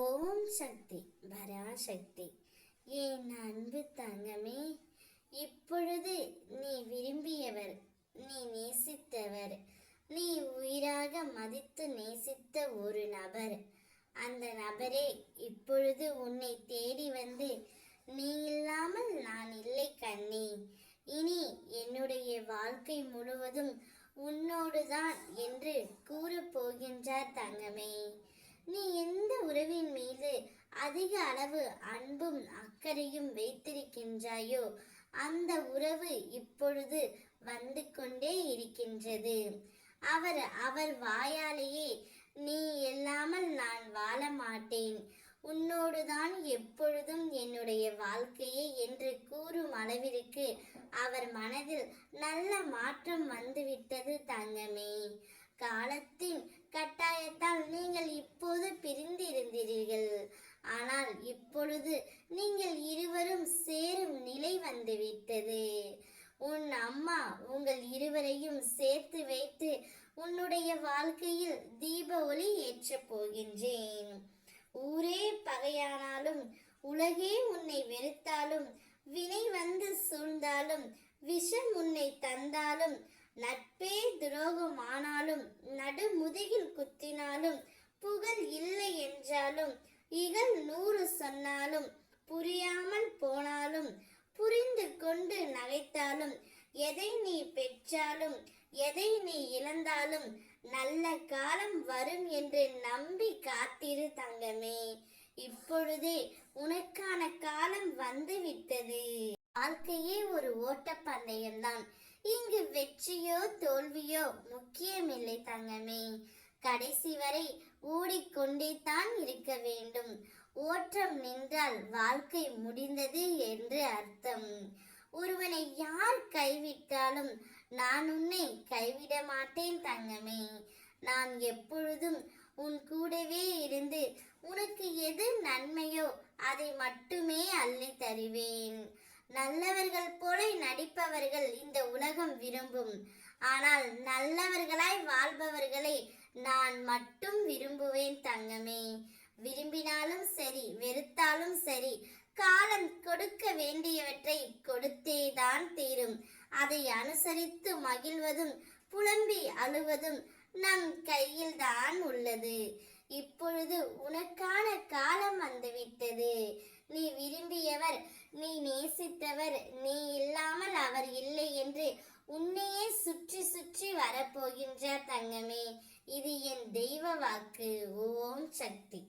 ஓம் சக்தி பராசக்தி என் அன்பு தங்கமே இப்பொழுது நீ விரும்பியவர் நீ நேசித்தவர் நீ உயிராக மதித்து நேசித்த ஒரு நபர். அந்த நபரே இப்பொழுது உன்னை தேடி வந்து நீ இல்லாமல் நான் இல்லை கண்ணே. இனி என்னுடைய வாழ்க்கை முழுவதும் உன்னோடுதான் என்று கூறப் போகின்றார் தங்கமே. நீ எந்த உறவின் மீது அதிக அளவு அன்பும் அக்கறையும் வைத்திருக்கின்றாயோ அந்த உறவு இப்பொழுது வந்து கொண்டே இருக்கின்றது. அவர் அவர் வாயாலேயே நீ இல்லாமல் நான் வாழ மாட்டேன். உன்னோடுதான் எப்பொழுதும் என்னுடைய வாழ்க்கையே என்று கூறும் அளவிற்கு அவர் மனதில் நல்ல மாற்றம் வந்துவிட்டது தங்கமே. காலத்தின் கட்டாயத்தால் நீங்கள் இப்போது பிரிந்திருந்தீர்கள் ஆனால் இப்பொழுது நீங்கள் இருவரும் சேரும் நிலை வந்துவிட்டது. உன் அம்மா உங்கள் இருவரையும் சேர்த்து வைத்து உன்னுடைய வாழ்க்கையில் தீப ஒளி ஏற்றப் போகின்றேன். ஊரே பகையானாலும் உலகே உன்னை வெறுத்தாலும் வினை வந்து சூழ்ந்தாலும் விஷம் உன்னை தந்தாலும் நட்பே துரோகம் இகல் இகழ் நூறு சொன்னாலும் புரியாமல் போனாலும் புரிந்து கொண்டு நகைத்தாலும் எதை நீ பெற்றாலும் எதை நீ இழந்தாலும் நல்ல காலம் வரும் என்று நம்பி காத்திரு தங்கமே. இப்பொழுதே உனக்கான காலம் வந்து விட்டது வாழ்க்கையே ஒரு ஓட்டப்பந்தயம்தான். இங்கு வெற்றியோ தோல்வியோ முக்கியமில்லை தங்கமே. கடைசி வரை ஓடிக்கொண்டே தான் இருக்க வேண்டும். ஓட்டம் நின்றால் வாழ்க்கை முடிந்தது என்று அர்த்தம். ஒருவனை யார் கைவிட்டாலும் நான் உன்னை கைவிட மாட்டேன் தங்கமே. நான் எப்பொழுதும் உன் கூடவே இருந்து உனக்கு எது நன்மையோ அதை மட்டுமே அள்ளி தருவேன் நல்லவர்கள் போல நடிப்பவர்கள் இந்த உலகம் விரும்பும். ஆனால் நல்லவர்களாய் வாழ்பவர்களை நான் மட்டும் விரும்புவேன் தங்கமே. விரும்பினாலும் சரி வெறுத்தாலும் சரி காலம் கொடுக்க வேண்டியவற்றை கொடுத்தே தான் தீரும். அதை அனுசரித்து மகிழ்வதும் புலம்பி அழுவதும் நம் கையில் தான் உள்ளது. இப்பொழுது உனக்கான காலம் வந்துவிட்டது. நீ விரும்பியவர் நீ நேசித்தவர் நீ இல்லாமல் அவர் இல்லை என்று உன்னையே சுற்றி சுற்றி வரப்போகின்ற தங்கமே. இது என் தெய்வ வாக்கு. ஓம் சக்தி.